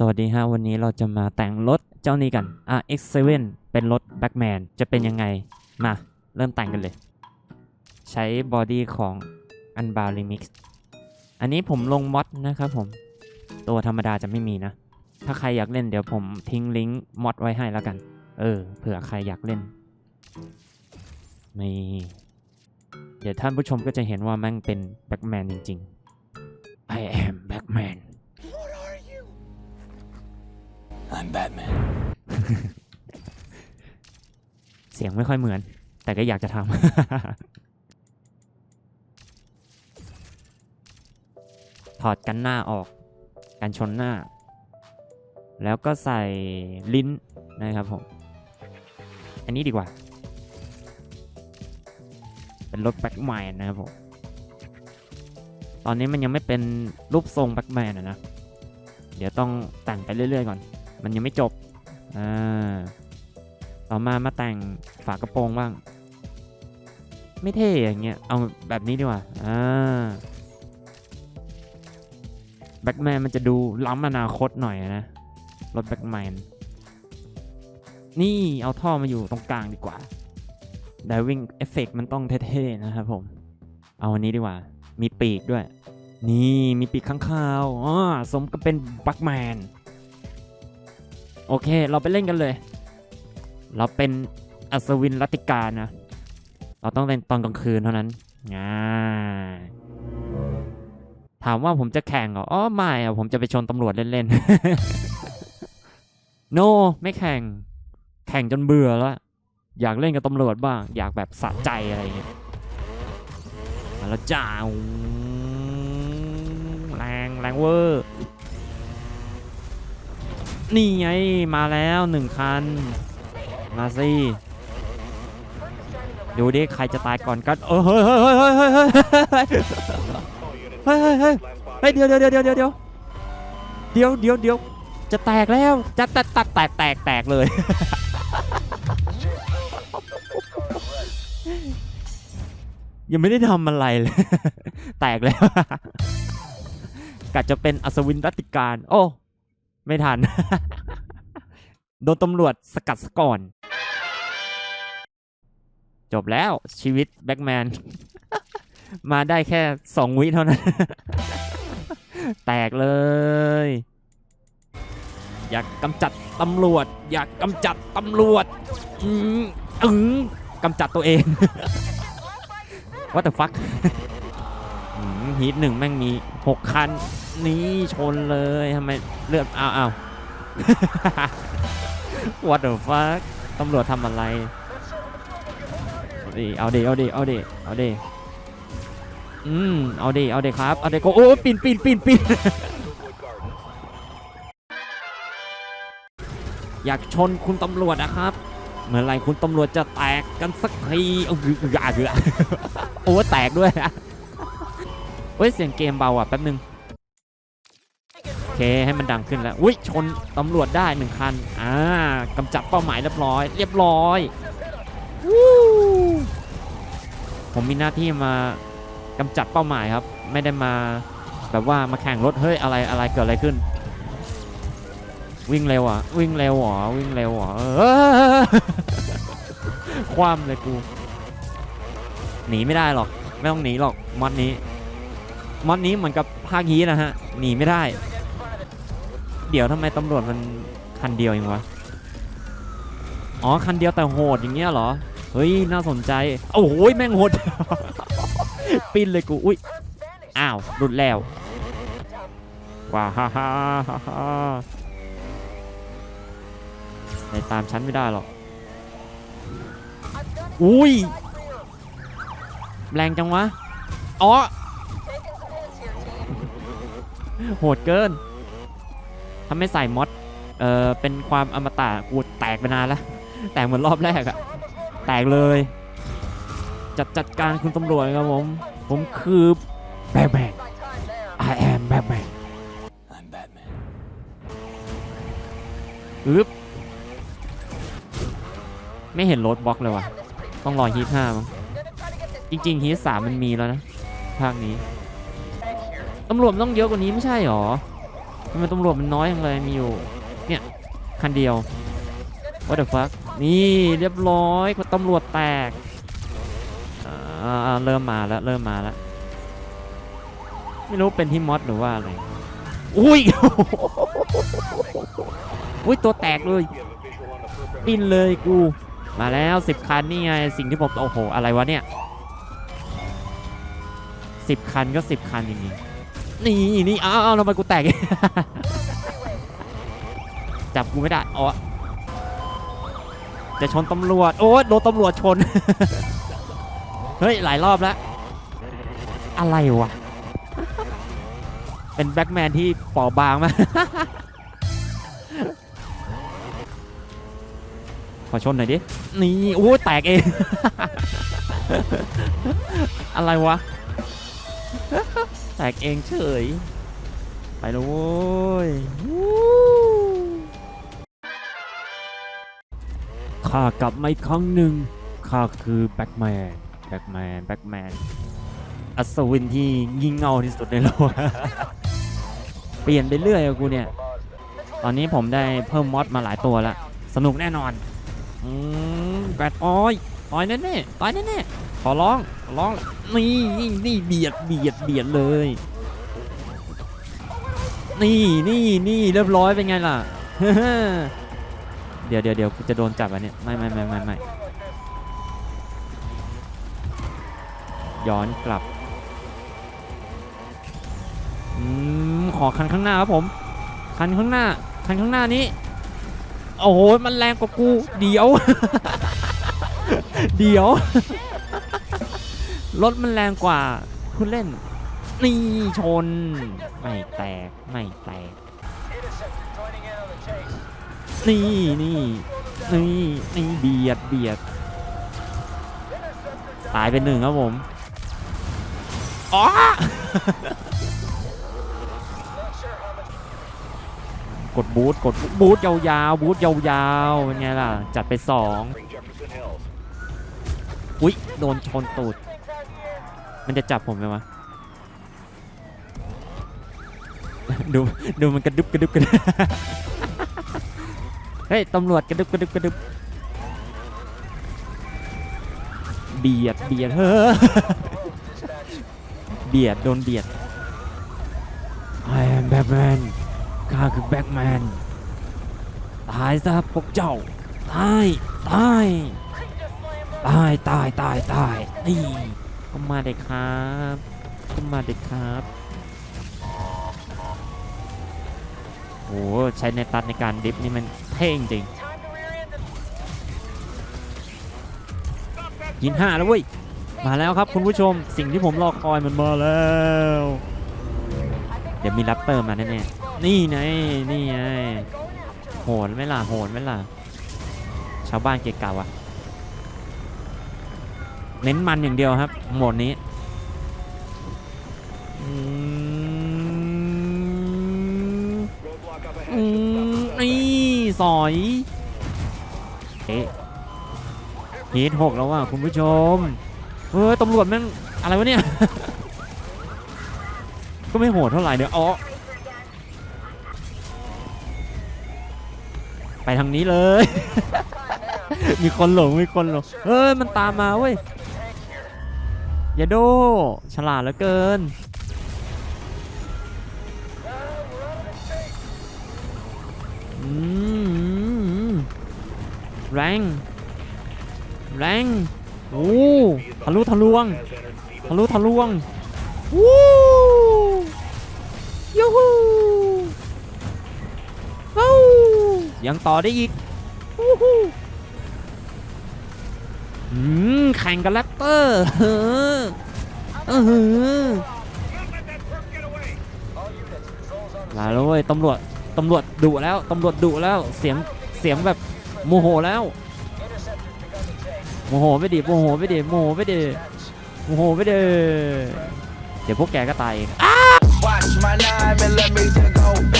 สวัสดีฮะ วันนี้เราจะมาแต่งรถเจ้านี้กัน RX7 เป็นรถแบ็กแมนจะเป็นยังไง มา เริ่มแต่งกันเลย ใช้บอดี้ของ Unbound Remix อันนี้ผมลงมอดนะครับผม ตัวธรรมดาจะไม่มีนะ ถ้าใครอยากเล่นเดี๋ยวผมทิ้งลิงก์มอดไว้ให้แล้วกัน เออ เผื่อใครอยากเล่นนี่เดี๋ยวท่านผู้ชมก็จะเห็นว่าแม่งเป็นแบ็กแมนจริงๆ I am Batman I'm Batman. เสียงไม่ค่อยเหมือน แต่ก็อยากจะทำ ถอดกันหน้าออก กันชนหน้า แล้วก็ใส่ลิ้นนะครับผม อันนี้ดีกว่า เป็นรถแบ็กแมนนะครับผม ตอนนี้มันยังไม่เป็นรูปทรงแบ็กแมนนะ เดี๋ยวต้องแต่งไปเรื่อยๆก่อน มันยังไม่จบอ่าต่อมามาแต่งฝากระโปรงบ้าง ไม่เท่อย่างเงี้ย เอาแบบนี้ดีกว่าอ่าแบ็กแมนมันจะดูล้ำอนาคตหน่อยนะ รถแบ็กแมน นี่เอาท่อมาอยู่ตรงกลางดีกว่า Diving Effect มันต้องเท่ๆนะครับผม เอาอันนี้ดีกว่า มีปีกด้วย นี่มีปีกข้างคาวอ๋อสมกับเป็นแบ็กแมน โอเค เราไปเล่นกันเลย เราเป็นอัศวินรัติกานะ เราต้องเล่นตอนกลางคืนเท่านั้นง่าถามว่าผมจะแข่งเหรอ อ๋อ ไม่อะผมจะไปชนตำรวจเล่นๆ โนไม่แข่ง แข่งจนเบื่อแล้ว อยากเล่นกับตำรวจบ้าง อยากแบบสะใจอะไรอย่างเงี้ยมาแล้วจ้าแรงแรงเวอร์ นี่ไงมาแล้วหนึ่งคัน มาสิดูดิใครจะตายก่อนกันเออเฮ้ยเฮ้ยเฮ้ยเฮ้ยเฮ้ยเฮ้ยเฮ้ยเฮ้ยเฮ้ยเฮ้ยเดี๋ยวเดี๋ยวเดี๋ยวเดี๋ยวเดี๋ยวเดี๋ยวเดี๋ยวเดี๋ยวจะแตกแล้วจะแตกแตกแตกแตกแตกเลย ยังไม่ได้ทำอะไรเลย แตกแล้วกะจะเป็นอัศวินรัตติการ โอ้ ไม่ทัน โดนตำรวจสกัดซะก่อน จบแล้วชีวิตแบ็กแมน มาได้แค่สองวิเท่านั้น แตกเลย อยากกำจัดตำรวจ อยากกำจัดตำรวจ อืมอึงกำจัดตัวเอง What the fuck อืมฮีทหนึ่งแม่งมีหกคัน นี่ชนเลยทำไมเลือดอ้าวอ้าว What the fuck ตำรวจทำอะไรเอาดิเอาดิเอาดิเอาดิเอาดิอืมเอาดิเอาดิครับเอาดิก็โอ้ปีนปีนปีนปีนอยากชนคุณตำรวจนะครับเมื่อไรคุณตำรวจจะแตกกันสักทีเอาหือหือหือโอ้แตกด้วยเฮ้ยเสียงเกมเบาอะแป๊บนึง เคให้มันดังขึ้นแล้วอุ้ยชนตำรวจได้หนึ่งคันอ่ากำจัดเป้าหมายเรียบร้อย เรียบร้อยวู้ผมมีหน้าที่มากำจัดเป้าหมายครับ ไม่ได้มาแบบว่ามาแข่งรถเฮ้ยอะไรอะไรเกิดอะไรขึ้น วิ่งเร็วอะวิ่งเร็วเหรอวิ่งเร็วหรอเออคว่ำเลยกู หนีไม่ได้หรอก ไม่ต้องหนีหรอกมอดนี้มอดนี้เหมือนกับภาคยีนะฮะ หนีไม่ได้ เดี๋ยวทำไมตำรวจมันคันเดียวเองวะ อ๋อ คันเดียวแต่โหดอย่างเงี้ยเหรอ เฮ้ย น่าสนใจ โอ้โหแม่งโหด ปิ้นเลยกู อุ้ย อ้าว หลุดแล้ว ว้าฮ่าฮ่าฮ่าในตามฉันไม่ได้หรอก อุ้ย แรงจังวะ อ๋อ โหดเกิน ถ้าไม่ใส่มอดเอ่อเป็นความอมตะกูแตกไปนานแล้ว แตกเหมือนรอบแรกอะแตกเลย จัดจัดการคุณตำรวจครับผม ผมคือแบทแมน I am Batman I'm Batman. อึ๊บไม่เห็นรถบล็อกเลยว่ะ ต้องรอฮีทห้ามั้งจริงๆฮีทสามมันมีแล้วนะ ภาคนี้ ตำรวจมันต้องเยอะกว่านี้ไม่ใช่หรอ ทำไมตำรวจมันน้อยจังเลยมีอยู่ เนี่ย คันเดียว what the fuck นี่เรียบร้อยตำรวจแตกอ่าเริ่มมาแล้วเริ่มมาแล้ว ไม่รู้เป็นที่มอสหรือว่าอะไร อุ้ยอุ้ยตัวแตกเลยบินเลยกู มาแล้วสิบคันนี่ไงสิ่งที่ผมโอ้โห อะไรวะเนี่ยสิบคันก็สิบคันจริงๆ นี่นี่อ้าวอ้าวทำไมกูแตก จับกูไม่ได้อ๋อจะชนตำรวจ โอ้ยโดนตำรวจชน เฮ้ย หลายรอบแล้ว อะไรวะ เป็นแบ็กแมนที่ปอบางมากขอชนหน่อยดิ นี่โอ้แตกเอง อะไรวะ แตกเองเฉย ไปแล้วโว้ยข้ากลับมาอีกครั้งหนึ่งข้าคือแบ็กแมน แบ็กแมน แบ็กแมน อัศวินที่ยิ่งเงาที่สุดในโลก เปลี่ยนไปเรื่อยอะกูเนี่ย ตอนนี้ผมได้เพิ่มมอดมาหลายตัวแล้วสนุกแน่นอน อืมแบดออยต่อยแน่ๆต่อยแน่ๆข อร้องขอร้องนี่นี่นี่เบียดเบียดเบียดเลย นี่นี่นี่เรียบร้อยเป็นไงล่ะเดี๋ยวเดี๋ยวเดี๋ยวจะโดนจับอะเนี่ยไม่ไม่ไม่ไม่ไม่ย้อนกลับอขอคันข้างหน้าครับผม คันข้างหน้า คันข้างหน้านี้ โอ้โห มันแรงกว่ากู เดี๋ยว เดี๋ยว รถมันแรงกว่าคุณเล่น นี่ชน ไม่แตก ไม่แตก นี่นี่นี่นี่เบียดเบียด ตายเป็นหนึ่งครับผม อ๋อกดบูทกดบูทยาวๆบูทยาวๆเป็นไงล่ะ จัดไปสองอุ๊ยโดนชนตูด มันจะจับผมไหมวะ ดูดูมันกระดึบกระดึบกระดึบเฮ้ยตำรวจกระดึบกระดึบกระดึบเบียดเบียดเฮ้อเบียดโดนเบียด I am Batman ข้าคือแบ็กแมนตายซะพวกเจ้า ตาย ตาย ตาย ตาย ตาย ตาย นี่ ก็มาเด็กครับก็มาเด็กครับโอ้ใช้ในตัดในการดิฟนี่มันเท่จริงยินห้าแล้วเว้ยมาแล้วครับคุณผู้ชมสิ่งที่ผมรอคอยมันมาแล้ว เดี๋ยวมีแรปเปอร์มาแน่ๆนี่ไงนี่ไงโหนไม่ล่ะโหนไม่ล่ะชาวบ้านเกะกะวะ เน้นมันอย่างเดียวครับโหมดนี้อืมนี่สอยเอ๊ะฮีทหกแล้วว่ะคุณผู้ชม เฮ้ยตำรวจแม่งอะไรวะเนี่ย ก็ไม่โหดเท่าไหร่เนี่ยอ๋อไปทางนี้เลย มีคนหลง มีคนหลง เฮ้ย มันตามมาเว้ย ย่าโด ฉลาดเหลือเกิน แรงแรงโอ้ทะลุทะลวง ทะลุทะลวงวู้ยูฮูวู้ยังต่อได้อีกวู้ฮูอืมแข่งกับแรป เปอร์เออเออมาแล้วเว้ยตำรวจตำรวจดุแล้วตำรวจดุแล้วเสียงเสียงแบบโมโหแล้วโมโหไม่ดีโมโหไม่ดีโมโหไม่ดีโมโหไม่ดีเดี๋ยวพวกแกก็ตายอง Watch my nine millimeter go